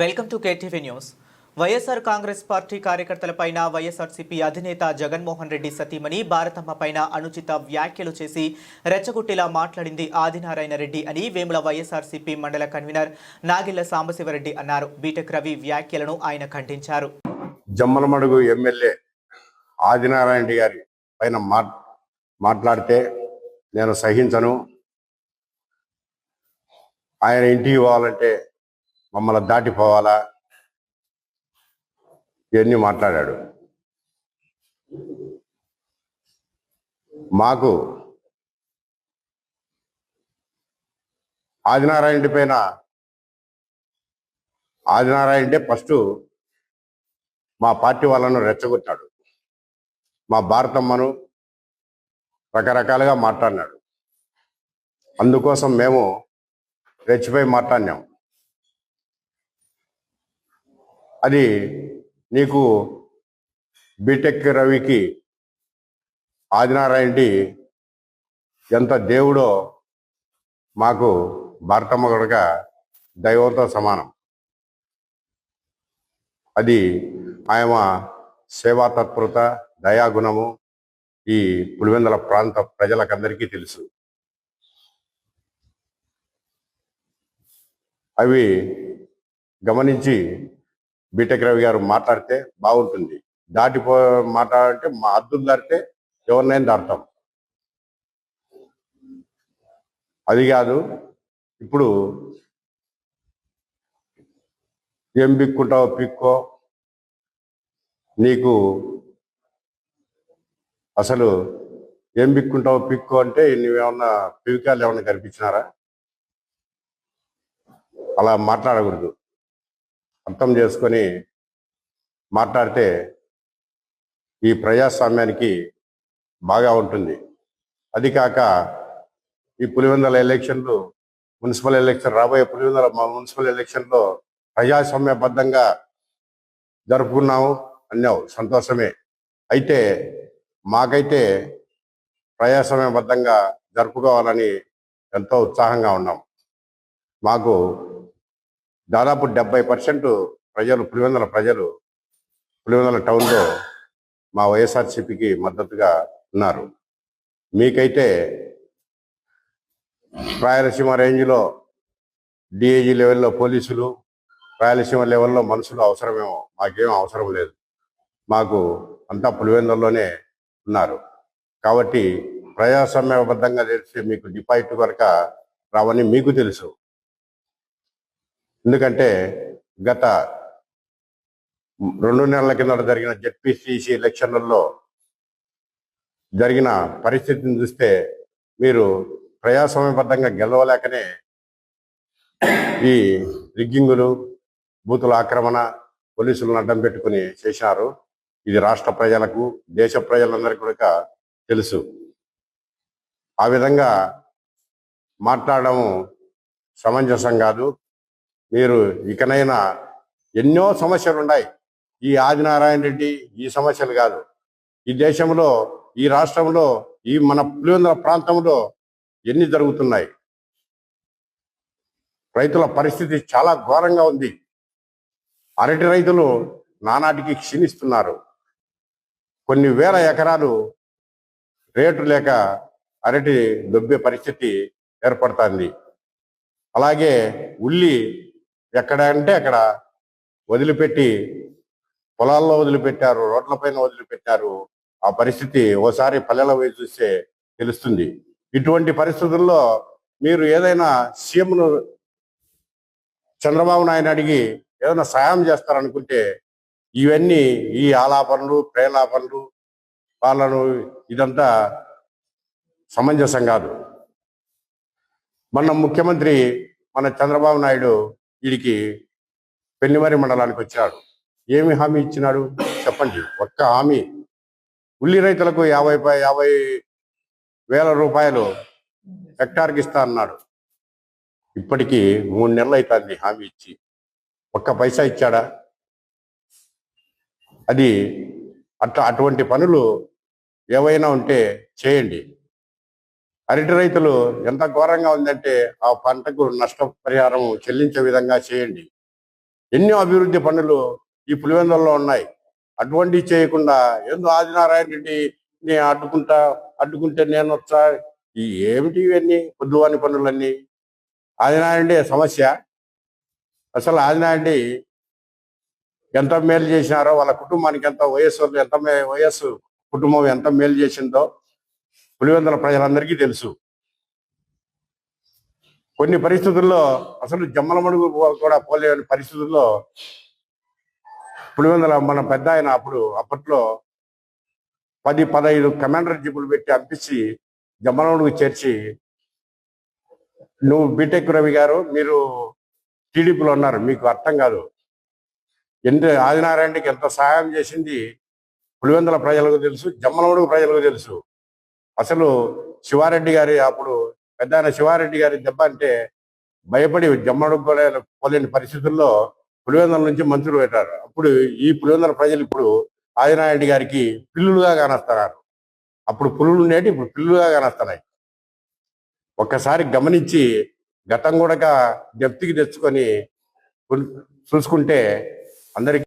Welcome to KTV news. YSR Congress party కార్యకర్తలపైన YSRCP అధినేత జగన్మోహన్ రెడ్డి సతీమణి భారతమ్మ పైన అనుచిత వ్యాఖ్యలు చేసి రెచ్చగొట్టేలా మాట్లాడింది ఆదినారాయణ రెడ్డి అని వేముల వైఎస్ఆర్సీపీ మండల కన్వీనర్ నాగిళ్ళ సాంబశివరెడ్డి అన్నారు. బీటెక్ రవి వ్యాఖ్యలను ఆయన ఖండించారు. జమ్మలమడుగు ఎమ్మెల్యే ఆదినారాయణ రెడ్డి గారి పైన మాట్లాడితే నేను సహించను. ఆయన ఇంటికి పోవాలంటే మమ్మల్ని దాటిపోవాలా? ఇవన్నీ మాట్లాడాడు. మాకు ఆదినారాయణుడి పైన ఆదినారాయణుడే ఫస్ట్ మా పార్టీ వాళ్ళను రెచ్చగొట్టాడు. మా భారతమ్మను రకరకాలుగా మాట్లాడినాడు. అందుకోసం మేము రెచ్చిపోయి మాట్లాడినాం. అది నీకు బీటెక్ రవికి ఆదినారాయణి ఎంత దేవుడో మాకు భారతమ్మ కూడా దైవంతో సమానం. అది ఆయన సేవా తత్పరత దయాగుణము ఈ పులివెందల ప్రాంత ప్రజలకందరికీ తెలుసు. అవి గమనించి బీటెక్ రవి గారు మాట్లాడితే బాగుంటుంది. దాటిపో మాట్లాడంటే మా అద్దులు దాటితే ఎవరినైనా దాడతాం అది కాదు ఇప్పుడు ఏం పిక్కుంటావో పిక్కో. నీకు అసలు ఏం పిక్కుంటావో పిక్కో అంటే నువ్వేమన్నా పివికాలు ఏమన్నా కనిపించినారా? అలా మాట్లాడకూడదు. అర్థం చేసుకొని మాట్లాడితే ఈ ప్రజాస్వామ్యానికి బాగా ఉంటుంది. అది కాక ఈ పులివెందుల ఎలక్షన్లు మున్సిపల్ ఎలక్షన్ రాబోయే పులివెందుల మున్సిపల్ ఎలక్షన్లో ప్రజాస్వామ్యబద్ధంగా జరుపుకున్నాము అన్నావు. సంతోషమే. అయితే మాకైతే ప్రజాస్వామ్యబద్ధంగా జరుపుకోవాలని ఎంతో ఉత్సాహంగా ఉన్నాం. మాకు దాదాపు డెబ్బై పర్సెంట్ ప్రజలు పులివెందుల ప్రజలు పులివెందుల టౌన్లో మా వైఎస్ఆర్సీపీకి మద్దతుగా ఉన్నారు. మీకైతే రాయలసీమ రేంజ్లో డిఐజీ లెవెల్లో పోలీసులు రాయలసీమ లెవెల్లో మనుషులు అవసరమేమో మాకేం అవసరం లేదు. మాకు అంతా పులివెందుల్లోనే ఉన్నారు. కాబట్టి ప్రజాస్వామ్యబద్ధంగా తెలిసి మీకు డిపాజిట్ వరకు రావని మీకు తెలుసు. ఎందుకంటే గత రెండు నెలల కిందట జరిగిన జెడ్పీసీసీ ఎలక్షన్లలో జరిగిన పరిస్థితిని చూస్తే మీరు ప్రజాస్వామ్యబద్ధంగా గెలవలేకనే ఈ రిగ్గింగులు బూతుల ఆక్రమణ పోలీసులను అడ్డం పెట్టుకుని చేశారు. ఇది రాష్ట్ర ప్రజలకు దేశ ప్రజలందరికీ కూడా తెలుసు. ఆ విధంగా మాట్లాడడం సమంజసం కాదు. మీరు ఇకనైనా ఎన్నో సమస్యలు ఉన్నాయి ఈ ఆదినారాయణ రెడ్డి ఈ సమస్యలు కాదు. ఈ దేశంలో ఈ రాష్ట్రంలో ఈ మన పులివెందుల ప్రాంతంలో ఎన్ని జరుగుతున్నాయి. రైతుల పరిస్థితి చాలా ఘోరంగా ఉంది. అరటి రైతులు నానాటికి క్షీణిస్తున్నారు. కొన్ని వేల ఎకరాలు రేటు లేక అరటి దొబ్బే పరిస్థితి ఏర్పడుతుంది. అలాగే ఉల్లి ఎక్కడ అంటే అక్కడ వదిలిపెట్టి పొలాల్లో వదిలిపెట్టారు రోడ్లపైన వదిలిపెట్టారు. ఆ పరిస్థితి ఓసారి పల్లెల పోయి చూస్తే తెలుస్తుంది. ఇటువంటి పరిస్థితుల్లో మీరు ఏదైనా సీఎంను చంద్రబాబు నాయుడు అడిగి ఏదైనా సాయం చేస్తారనుకుంటే ఇవన్నీ ఈ ఆలాపనలు ప్రేలాపనలు వాళ్ళను ఇదంతా సమంజసం కాదు. మన ముఖ్యమంత్రి మన చంద్రబాబు నాయుడు వీడికి పెన్నిమరి మండలానికి వచ్చాడు ఏమి హామీ ఇచ్చినాడు? చెప్పండి. ఒక్క హామీ. ఉల్లి రైతులకు యాభై యాభై వేల రూపాయలు హెక్టార్కి ఇస్తా అన్నాడు. ఇప్పటికీ మూడు నెలలు అవుతుంది హామీ ఇచ్చి. ఒక్క పైసా ఇచ్చాడా? అది అట్లా అటువంటి పనులు ఏవైనా ఉంటే చేయండి. అరటి రైతులు ఎంత ఘోరంగా ఉందంటే ఆ పంటకు నష్టపరిహారం చెల్లించే విధంగా చేయండి. ఎన్నో అభివృద్ధి పనులు ఈ పులివెందుల్లో ఉన్నాయి. అటువంటి చేయకుండా ఎందు ఆదినారాయణ రెడ్డిని అడ్డుకుంటా అడ్డుకుంటే నేను వచ్చా? ఈ ఏమిటి ఇవన్నీ పొద్దువాని పనులన్నీ? ఆదినారాయణ సమస్య. అసలు ఆదినారాయణ ఎంత మేలు చేసినారో వాళ్ళ కుటుంబానికి ఎంత వయస్సు ఎంత మే- వయస్సు కుటుంబం ఎంత మేలు చేసిందో పులివెందుల ప్రజలందరికీ తెలుసు. కొన్ని పరిస్థితుల్లో అసలు జమ్మలమడుగు కూడా పోలేని పరిస్థితుల్లో పులివెందుల మన పెద్ద ఆయన అప్పుడు అప్పట్లో పది పదహైదు కమాండర్ జీపులు పెట్టి పంపించి జమ్మలమడుగు చేర్చి నువ్వు బీటెక్ రవి గారు మీరు టీడీపీలో ఉన్నారు మీకు అర్థం కాదు. ఎంత ఆదినారాయణకి ఎంత సహాయం చేసింది పులివెందుల ప్రజలకు తెలుసు జమ్మలమడుగు ప్రజలకు తెలుసు. అసలు శివారెడ్డి గారి అప్పుడు పెద్ద శివారెడ్డి గారి దెబ్బ అంటే భయపడి జమ్మడుకోలేని పోలేని పరిస్థితుల్లో పులివెందుల నుంచి మంత్రులు పెట్టారు. అప్పుడు ఈ పులివెందుల ప్రజలు ఇప్పుడు ఆదినారెడ్డి గారికి పిల్లులుగా కానస్తున్నారు. అప్పుడు పులులు ఉండేటి ఇప్పుడు పిల్లులుగా కానస్తున్నాయి. ఒక్కసారి గమనించి గతం కూడా జప్తికి తెచ్చుకొని చూసుకుంటే అందరికి